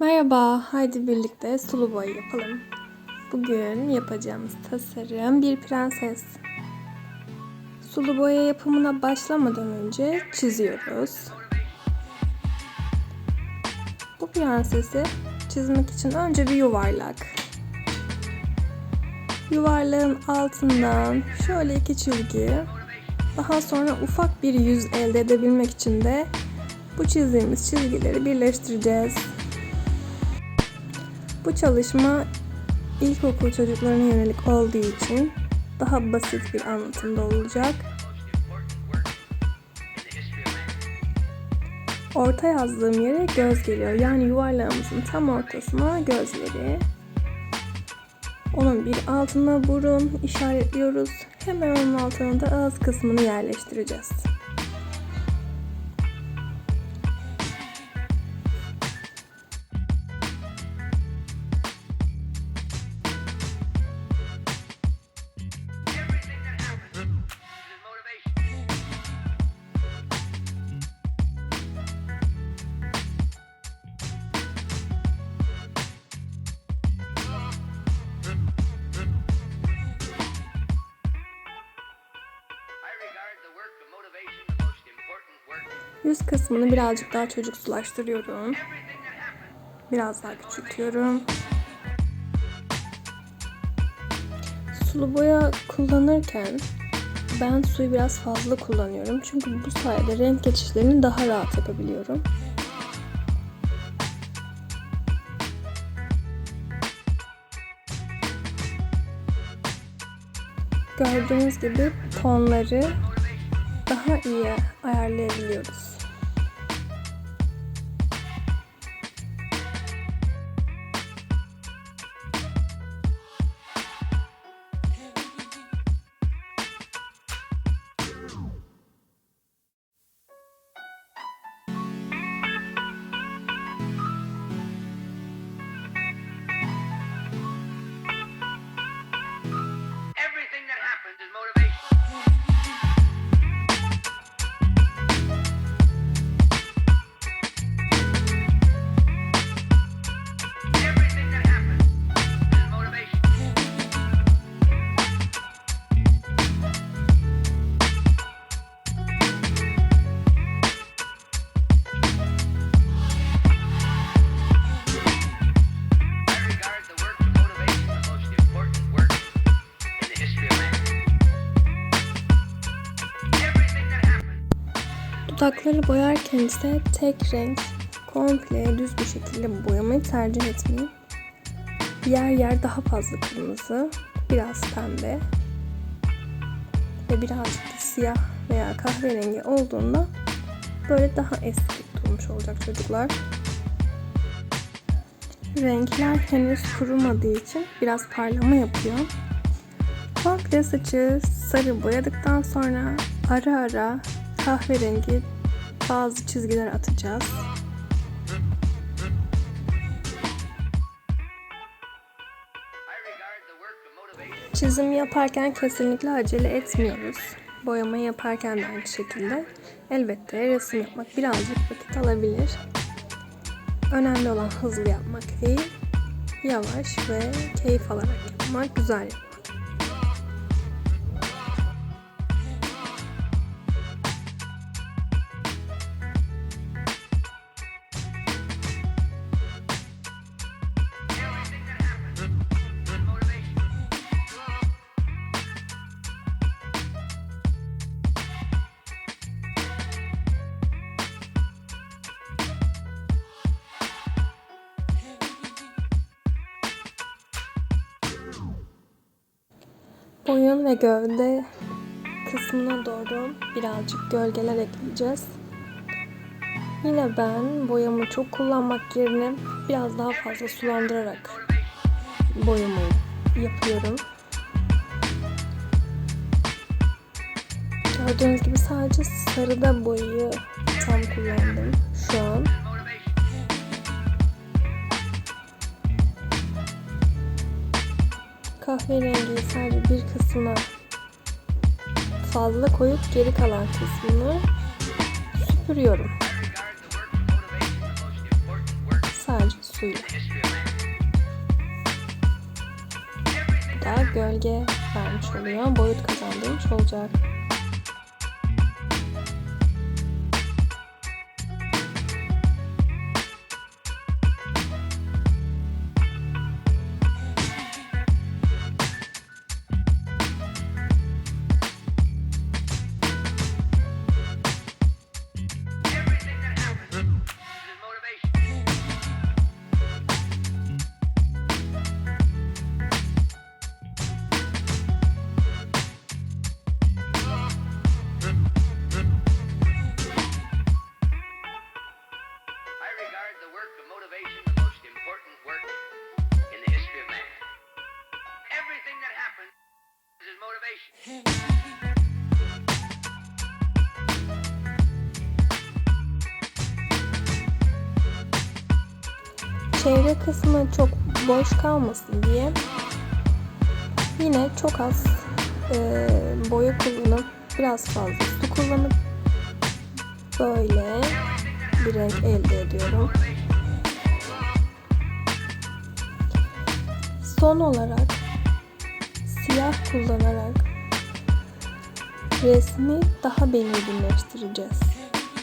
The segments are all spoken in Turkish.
Merhaba, haydi birlikte sulu boya yapalım. Bugün yapacağımız tasarım bir prenses. Sulu boya yapımına başlamadan önce çiziyoruz. Bu prensesi çizmek için önce bir yuvarlak. Yuvarlağın altından şöyle iki çizgi, daha sonra ufak bir yüz elde edebilmek için de bu çizdiğimiz çizgileri birleştireceğiz. Bu çalışma ilkokul çocuklarına yönelik olduğu için daha basit bir anlatımda olacak. Orta yazdığım yere göz geliyor. Yani yuvarlağımızın tam ortasına gözleri. Onun bir altına burun işaretliyoruz. Hemen onun altına da ağız kısmını yerleştireceğiz. Yüz kısmını birazcık daha çocuksulaştırıyorum. Biraz daha küçültüyorum. Sulu boya kullanırken ben suyu biraz fazla kullanıyorum. Çünkü bu sayede renk geçişlerini daha rahat yapabiliyorum. Gördüğünüz gibi tonları daha iyi ayarlayabiliyoruz. Dudakları boyarken ise tek renk komple düz bir şekilde boyamayı tercih etmeyin. Yer yer daha fazla kırmızı, biraz pembe ve birazcık da siyah veya kahverengi olduğunda böyle daha eski durmuş olacak çocuklar. Renkler henüz kurumadığı için biraz parlama yapıyor. Komple saçı sarı boyadıktan sonra ara ara kahverengi bazı çizgiler atacağız. Çizim yaparken kesinlikle acele etmiyoruz. Boyama yaparken de aynı şekilde. Elbette resim yapmak birazcık vakit alabilir. Önemli olan hızlı yapmak değil, yavaş ve keyif alarak yapmak, güzel yapmak. Boyun ve gövde kısmına doğru birazcık gölgeler ekleyeceğiz. Yine ben boyamı çok kullanmak yerine biraz daha fazla sulandırarak boyamayı yapıyorum. Gördüğünüz gibi sadece sarıda boyayı tam kullandım şu an. Kahverengiyi sadece bir kısmına fazla koyup geri kalan kısmını süpürüyorum. Sadece man. Bu da gölge vermiş oluyor. Boyut kazandırmış olacak. Çevre kısmı çok boş kalmasın diye yine çok az e, boya kullanıp biraz fazla su kullanıp böyle bir renk elde ediyorum. Son olarak siyah kullanarak resmi daha belirginleştireceğiz.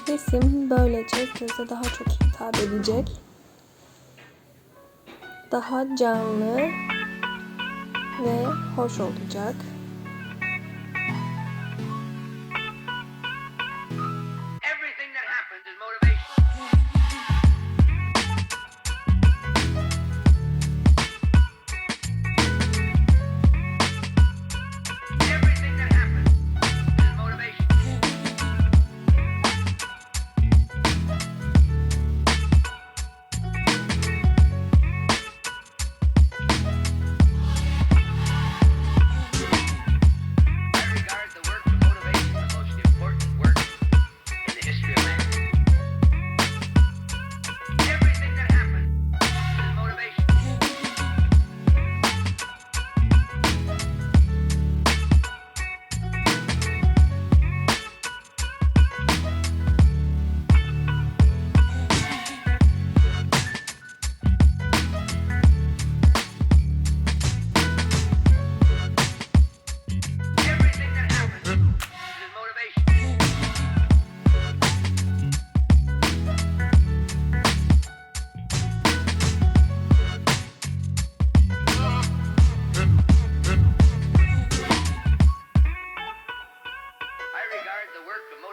Resim böylece göze daha çok hitap edecek daha canlı ve hoş olacak.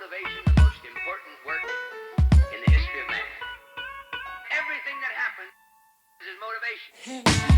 Motivation the most important work in the history of man. Everything that happens is motivation.